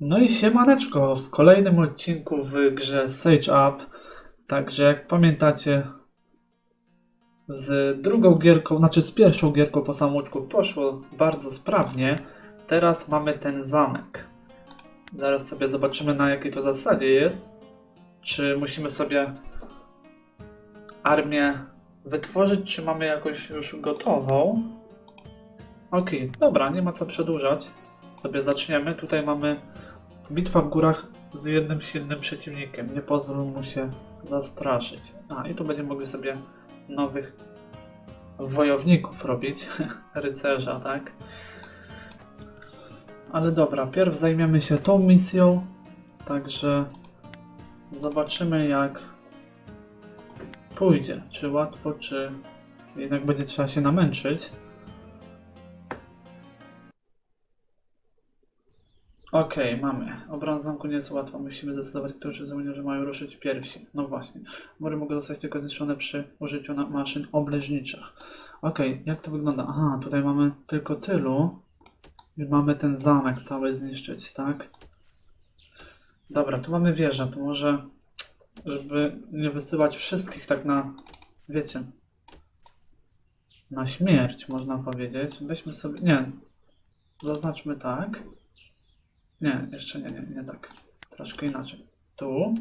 No i siemaneczko, w kolejnym odcinku w grze Sage Up. Także jak pamiętacie, z drugą gierką, znaczy z pierwszą gierką po samouczku poszło bardzo sprawnie. Teraz mamy ten zamek. Zaraz sobie zobaczymy na jakiej to zasadzie jest. Czy musimy sobie armię wytworzyć, czy mamy jakąś już gotową. Okej, dobra, nie ma co przedłużać. Sobie zaczniemy. Tutaj mamy bitwa w górach z jednym silnym przeciwnikiem. Nie pozwól mu się zastraszyć. A, i tu będziemy mogli sobie nowych wojowników robić. Rycerza, tak? Ale dobra, pierw zajmiemy się tą misją. Także zobaczymy jak pójdzie. Czy łatwo, czy jednak będzie trzeba się namęczyć. Okej, mamy. Obrona zamku nie jest łatwa. Musimy zdecydować, którzy żołnierze mają ruszyć pierwsi. No właśnie. Mury mogą zostać tylko zniszczone przy użyciu maszyn obleżniczych. Okej, jak to wygląda? Aha, tutaj mamy tylko tylu. I mamy ten zamek cały zniszczyć, tak? Dobra, tu mamy wieżę. To może, żeby nie wysyłać wszystkich tak na, wiecie, na śmierć, można powiedzieć. Weźmy sobie, nie, zaznaczmy tak. Nie, jeszcze nie, nie, nie tak. Troszkę inaczej. Tu.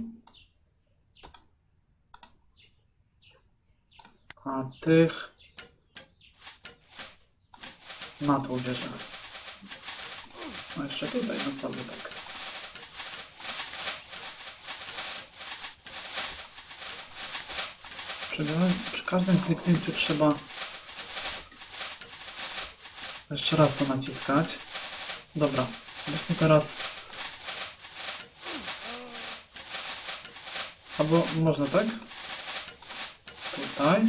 A tych na tą wieżę. A jeszcze tutaj na sobie tak. Przy, przy każdym kliknięciu trzeba jeszcze raz to naciskać. Dobra, weźmy teraz. Albo można tak? Tutaj.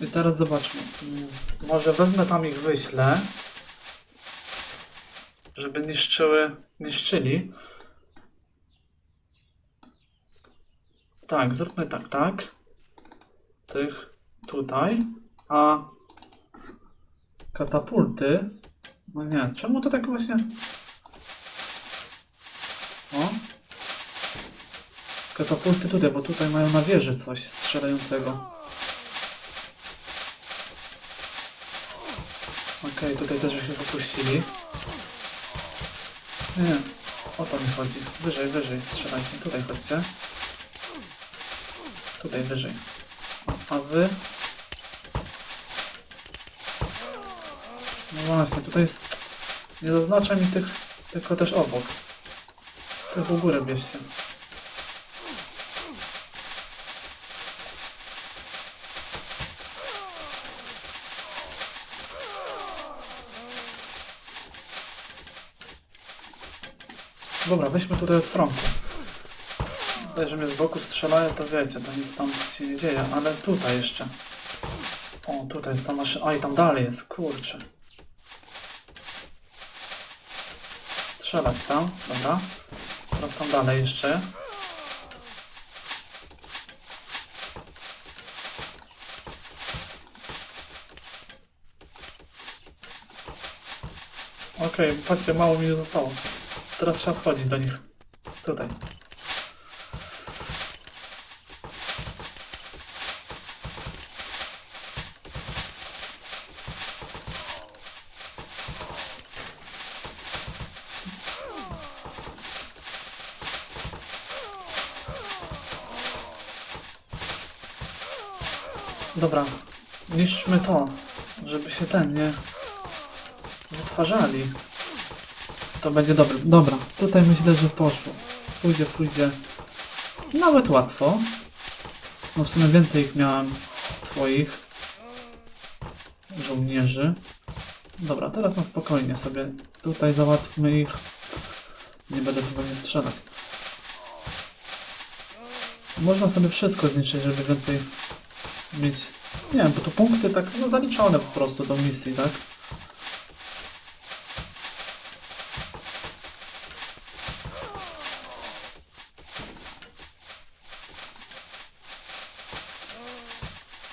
I teraz zobaczmy. Może wezmę tam ich wyślę. Żeby niszczyły, niszczyli. Tak, zróbmy tak, tak. Tych tutaj. A katapulty. No nie, czemu to tak właśnie. O. Katapulty tutaj, bo tutaj mają na wieży coś strzelającego. Okej, tutaj też się wypuścili. Nie, o to mi chodzi. Wyżej, wyżej strzelajcie. Tutaj chodźcie. Tutaj wyżej. A, wy? No właśnie, tutaj jest... Nie zaznacza mi tych, tylko też obok. Tych u góry bierzcie. Dobra, weźmy tutaj od frontu. Tutaj, że mnie z boku strzelają, to wiecie, to nic tam się nie dzieje, ale tutaj jeszcze. O, tutaj jest ta maszyna. A i tam dalej jest, kurczę. Strzelać tam, dobra. Teraz tam dalej jeszcze. Okej, patrzcie, mało mi zostało. Teraz trzeba wchodzić do nich. Tutaj. Niszczmy to, żeby się ten nie wytwarzali. To będzie dobre. Dobra, tutaj myślę, że poszło. Pójdzie, pójdzie. Nawet łatwo. No w sumie więcej ich miałem swoich żołnierzy. Dobra, teraz na spokojnie sobie tutaj załatwmy ich. Nie będę chyba nie strzelać. Można sobie wszystko zniszczyć, żeby więcej mieć. Nie wiem, bo to punkty tak no, zaliczone po prostu do misji, tak?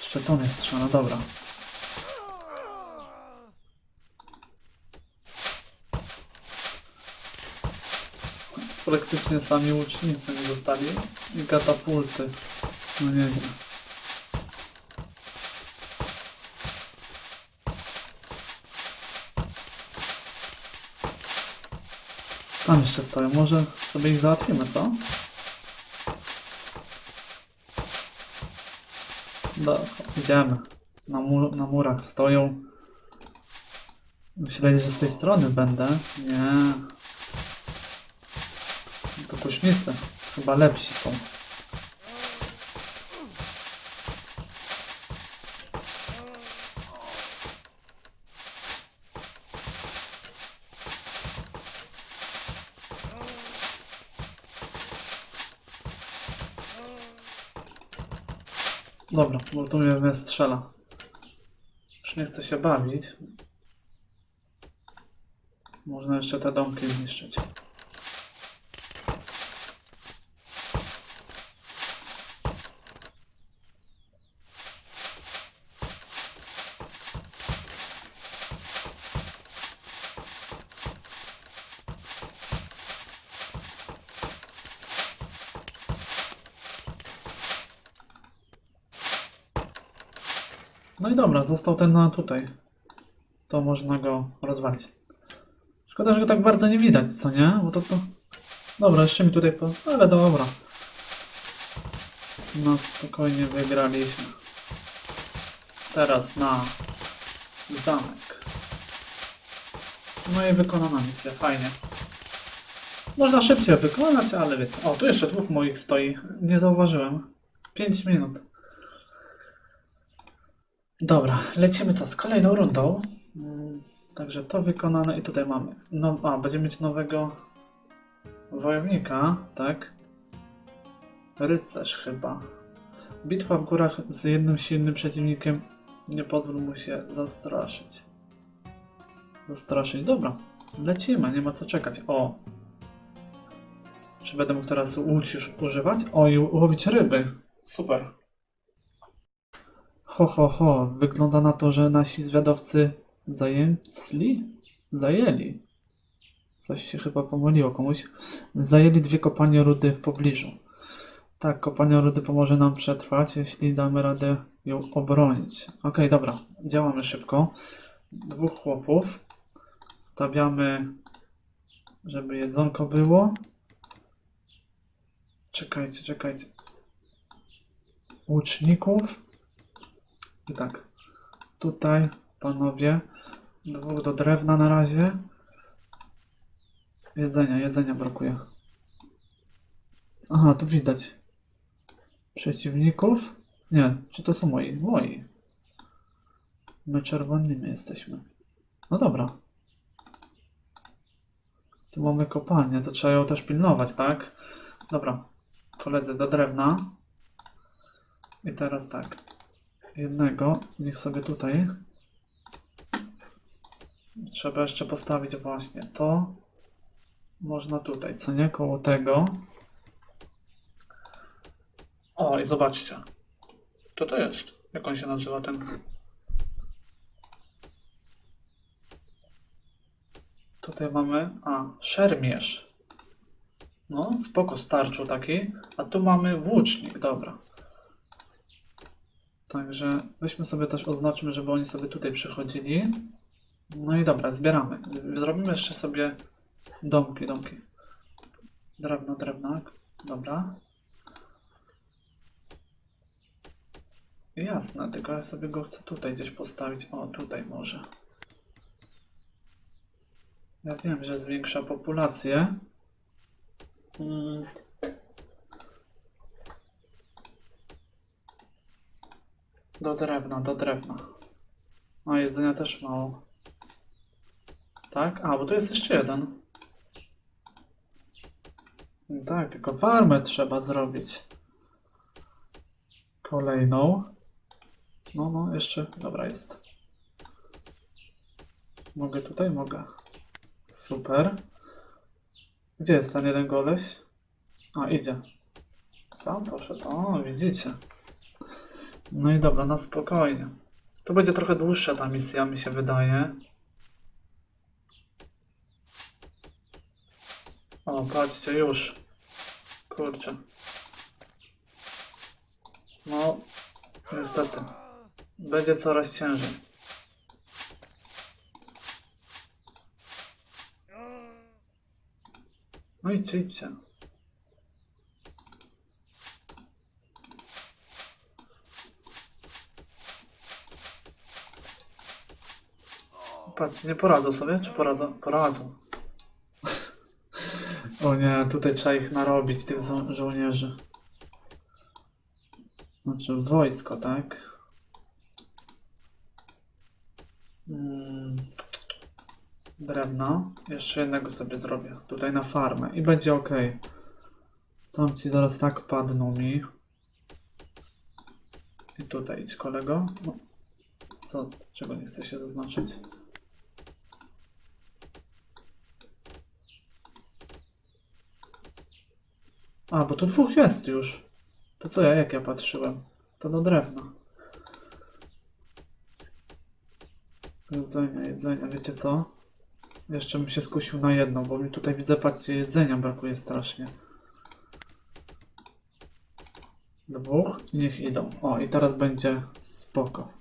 Jeszcze to nie strzela, dobra. Praktycznie sami łucznicy nie dostali i katapulty. No nie wiem. Tam jeszcze stoją, może sobie ich załatwimy, co? No, idziemy. Na, mu- na murach stoją. Myśleli, że z tej strony będę. Nie. To kusznicy. Chyba lepsi są. Dobra, bo tu mnie strzela. Już nie chcę się bawić. Można jeszcze te domki zniszczyć. No i dobra, został ten na tutaj. To można go rozwalić. Szkoda, że go tak bardzo nie widać, co nie? Bo to to... Dobra, jeszcze mi tutaj po... Ale dobra. No spokojnie wygraliśmy. Teraz na zamek. No i wykonana misja, fajnie. Można szybciej wykonać, ale wiecie. O, tu jeszcze dwóch moich stoi. Nie zauważyłem. 5 minut. Dobra, lecimy co? Z kolejną rundą. Mm, Także to wykonane i tutaj mamy. No, a, będziemy mieć nowego wojownika, tak? Rycerz chyba. Bitwa w górach z jednym silnym przeciwnikiem. Nie pozwól mu się zastraszyć. Zastraszyć, dobra. Lecimy, nie ma co czekać. O! Czy będę mógł teraz łódź już używać? O, i łowić ryby. Super. Ho, ho, ho. Wygląda na to, że nasi zwiadowcy zajęcli? Zajęli. Coś się chyba pomyliło komuś. Zajęli dwie kopalnie rudy w pobliżu. Tak, kopalnia rudy pomoże nam przetrwać, jeśli damy radę ją obronić. Okej, dobra. Działamy szybko. Dwóch chłopów. Stawiamy, żeby jedzonko było. Czekajcie, czekajcie. Łuczników. I tak, tutaj panowie, dwóch do drewna na razie. Jedzenia, jedzenia brakuje. Aha, tu widać przeciwników. Nie, czy to są moi? Moi. My czerwonymi jesteśmy. No dobra. Tu mamy kopalnię, to trzeba ją też pilnować, tak? Dobra, koledzy do drewna. I teraz tak jednego. Niech sobie tutaj. Trzeba jeszcze postawić właśnie to. Można tutaj, co nie? Koło tego. O, i zobaczcie. Co to jest? Jak on się nazywa ten? Tutaj mamy, a, szermierz. No, spoko, starczył taki. A tu mamy włócznik, dobra. Także weźmy sobie też oznaczmy, żeby oni sobie tutaj przychodzili. No i dobra, zbieramy. Zrobimy jeszcze sobie domki, domki. Drewno, drewno. Dobra. Jasne, tylko ja sobie go chcę tutaj gdzieś postawić. O, tutaj może. Ja wiem, że zwiększa populację. Mm. Do drewna, do drewna. A jedzenia też mało. Tak? A, bo tu jest jeszcze jeden. Tak, tylko farmę trzeba zrobić. Kolejną. No, no, jeszcze. Dobra, jest. Mogę tutaj? Mogę. Super. Gdzie jest ten jeden goleś? A, idzie. Sam poszedł. O, widzicie. No i dobra, na spokojnie. To będzie trochę dłuższa ta misja, mi się wydaje. O, patrzcie, już. Kurczę. No, niestety. Będzie coraz ciężej. No idźcie, idźcie. Patrzcie, nie poradzą sobie, czy poradzą? Poradzą. o nie, tutaj trzeba ich narobić, tych żo- żołnierzy. Znaczy wojsko, tak? Mm. Drewno. Jeszcze jednego sobie zrobię. Tutaj na farmę. I będzie ok. Tam ci zaraz tak padną mi. I tutaj idź kolego. No. Co? Czego nie chce się zaznaczyć? A, bo tu dwóch jest już. To co ja, jak ja patrzyłem? To do drewna. Jedzenia, jedzenia, wiecie co? Jeszcze bym się skusił na jedną, bo mi tutaj widzę, patrzcie, jedzenia brakuje strasznie. Dwóch i niech idą. O, i teraz będzie spoko.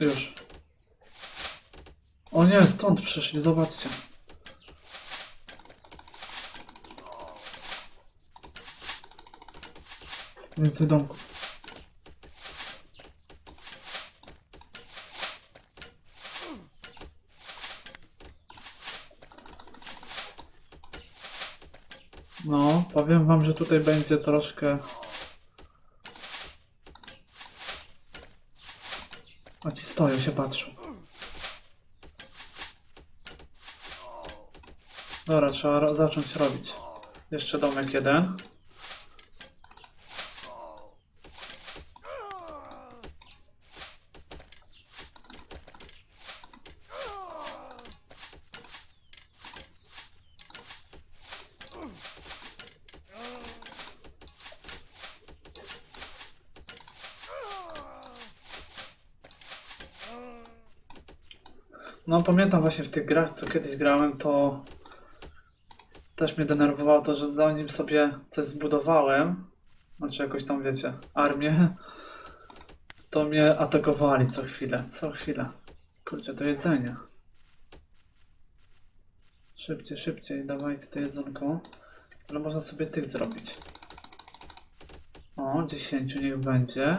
Już. O nie, stąd przyszli, zobaczcie. Więcej domków. No, powiem wam, że tutaj będzie troszkę... A ci stoją, się patrzą. Dobra, trzeba ro- zacząć robić. Jeszcze domek jeden. No pamiętam właśnie w tych grach, co kiedyś grałem, to też mnie denerwowało to, że zanim sobie coś zbudowałem, znaczy jakoś tam wiecie, armię, to mnie atakowali co chwilę, co chwilę. Kurczę, to jedzenie. Szybciej, szybciej, dawajcie to jedzonko. Ale można sobie tych zrobić. O, 10 niech będzie.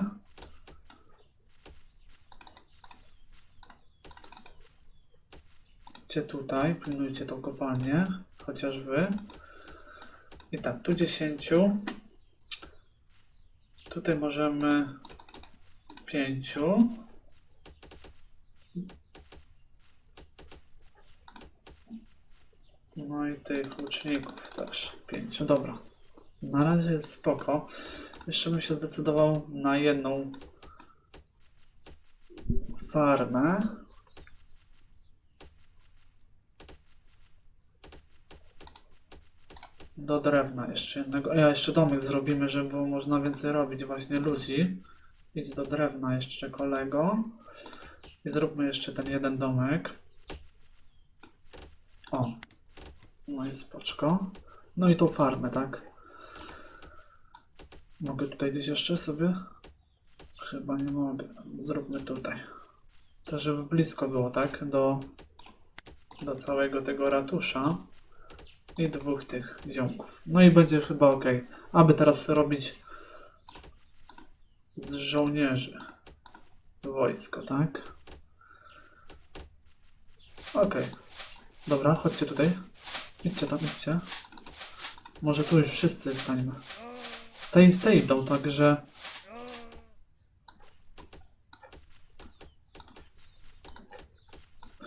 Idźcie tutaj, pilnujcie tą kopalnię, chociaż wy. I tak, tu 10. Tutaj możemy 5. No i tych łuczników też 5. Dobra. Na razie jest spoko. Jeszcze bym się zdecydował na jedną farmę. Do drewna jeszcze jednego. Ja jeszcze domek zrobimy, żeby było można więcej robić właśnie ludzi. Idź do drewna jeszcze kolego. I zróbmy jeszcze ten jeden domek. O. No i spoczko. No i tą farmę, tak? Mogę tutaj gdzieś jeszcze sobie? Chyba nie mogę. Zróbmy tutaj. To żeby blisko było, tak? Do, do całego tego ratusza i dwóch tych ziomków. No i będzie chyba ok. Aby teraz robić z żołnierzy wojsko, tak? Ok. Dobra, chodźcie tutaj. Idźcie tam, idźcie. Może tu już wszyscy stańmy. Stay, stay idą, także...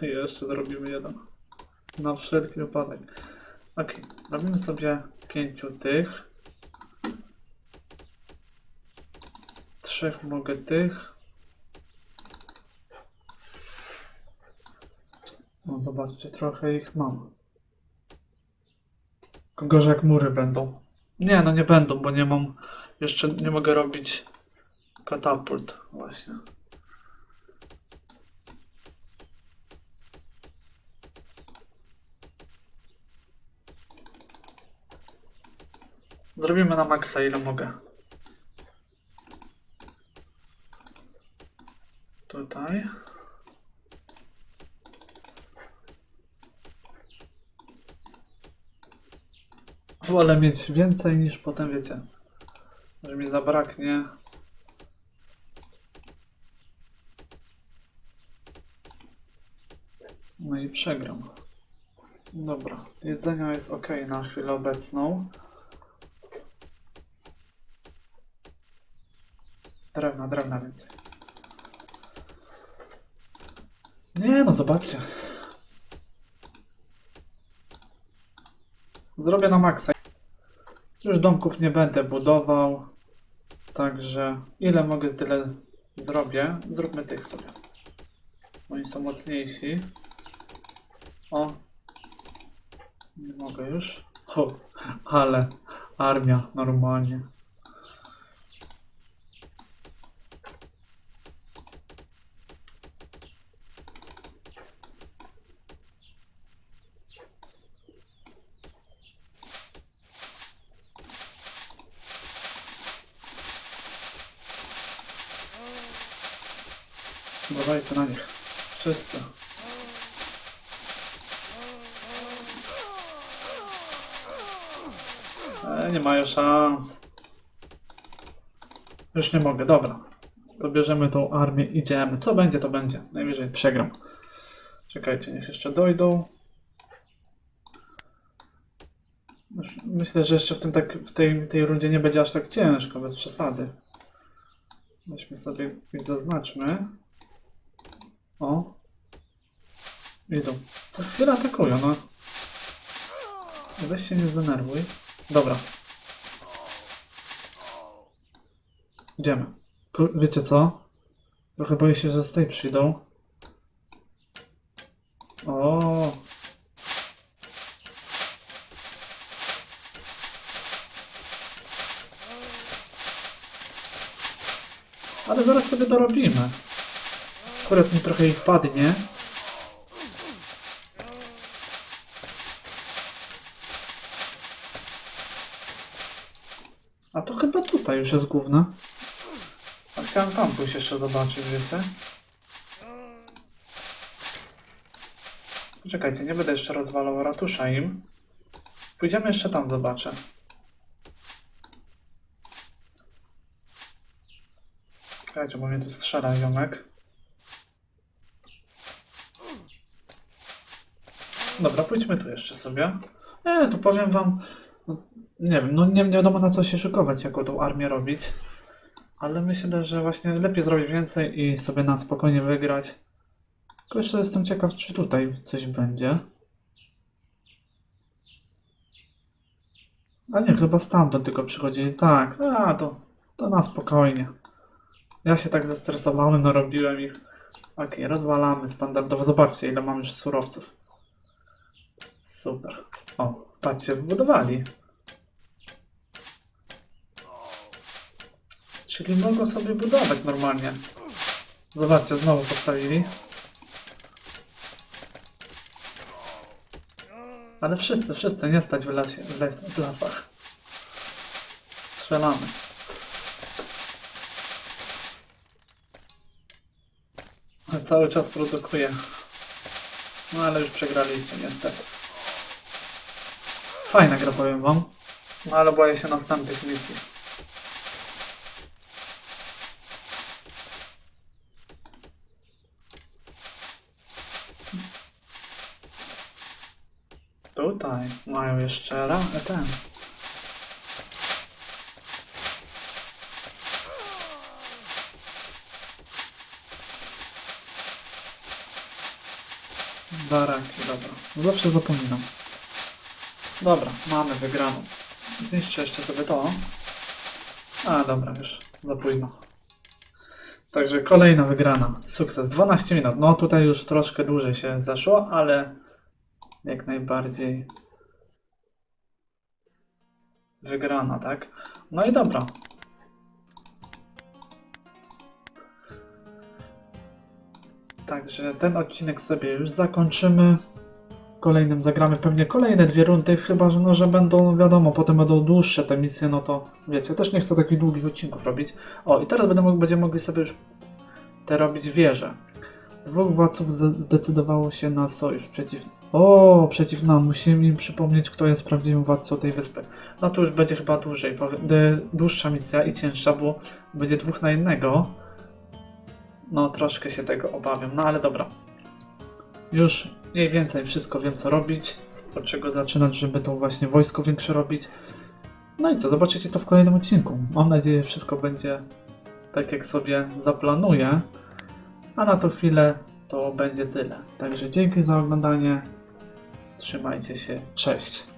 Jeszcze zrobimy jeden. Na wszelki wypadek. Ok, robimy sobie pięciu tych. Trzech mogę tych. No zobaczcie, trochę ich mam. Gorzej jak mury będą. Nie, no nie będą, bo nie mam... Jeszcze nie mogę robić katapult. Właśnie. Zrobimy na maksa ile mogę. Tutaj. Wolę mieć więcej niż potem wiecie, że mi zabraknie. No i przegram. Dobra, jedzenia jest ok na chwilę obecną. Drewna, drewna więcej. Nie no, zobaczcie. Zrobię na maksa. Już domków nie będę budował. Także ile mogę, tyle zrobię. Zróbmy tych sobie. Oni są mocniejsi. O. Nie mogę już. O, ale armia normalnie. Dawajcie na nich. Wszyscy. E, nie mają szans. Już nie mogę, dobra. To bierzemy tą armię, idziemy. Co będzie, to będzie. Najwyżej przegram. Czekajcie, niech jeszcze dojdą. Myślę, że jeszcze w, tym tak, w tej, tej rundzie nie będzie aż tak ciężko, bez przesady. Weźmy sobie i zaznaczmy. O. Idą. Co chwilę atakują, no. Weź się nie zdenerwuj. Dobra. Idziemy. Wiecie co? Trochę boję się, że z tej przyjdą. O. Ale zaraz sobie dorobimy. Akurat mi trochę ich padnie. A to chyba tutaj już jest główna. A chciałem tam pójść jeszcze zobaczyć, wiecie? Czekajcie, nie będę jeszcze rozwalał ratusza im. Pójdziemy jeszcze tam, zobaczę. Czekajcie, bo mnie tu strzela ziomek. Dobra, pójdźmy tu jeszcze sobie. Nie, to powiem wam, no, nie wiem, no nie, nie wiadomo na co się szykować, jaką tą armię robić. Ale myślę, że właśnie lepiej zrobić więcej i sobie na spokojnie wygrać. Tylko jeszcze jestem ciekaw, czy tutaj coś będzie. A nie, chyba stamtąd tylko przychodzili. Tak, a to, to na spokojnie. Ja się tak zestresowałem, narobiłem ich. Okej, rozwalamy standardowo. Zobaczcie, ile mam już surowców. Super. O, patrzcie, wybudowali. Czyli mogą sobie budować normalnie. Zobaczcie, znowu postawili. Ale wszyscy, wszyscy, nie stać w, lesie, w, w lasach. Strzelamy. Cały czas produkuje. No ale już przegraliście niestety. Fajna gra, powiem wam. No ale boję się następnych misji. Tutaj mają jeszcze ra- ten. Dobra. Zawsze zapominam. Dobra, mamy wygraną. Zniszczę jeszcze sobie to. A, dobra, już za późno. Także kolejna wygrana. Sukces. 12 minut. No tutaj już troszkę dłużej się zeszło, ale jak najbardziej wygrana, tak? No i dobra. Także ten odcinek sobie już zakończymy. Kolejnym zagramy pewnie kolejne dwie rundy, chyba że, no, że będą, wiadomo, potem będą dłuższe te misje, no to wiecie, też nie chcę takich długich odcinków robić. O, i teraz będę, będziemy mogli sobie już te robić wieże. Dwóch władców zdecydowało się na sojusz przeciw... O, przeciw nam. Musimy im przypomnieć, kto jest prawdziwym władcą tej wyspy. No to już będzie chyba dłużej, dłuższa misja i cięższa, bo będzie dwóch na jednego. No, troszkę się tego obawiam, no ale dobra. Już mniej więcej wszystko wiem, co robić, od czego zaczynać, żeby to właśnie wojsko większe robić. No i co, zobaczycie to w kolejnym odcinku. Mam nadzieję, że wszystko będzie tak, jak sobie zaplanuję. A na to chwilę to będzie tyle. Także dzięki za oglądanie. Trzymajcie się. Cześć.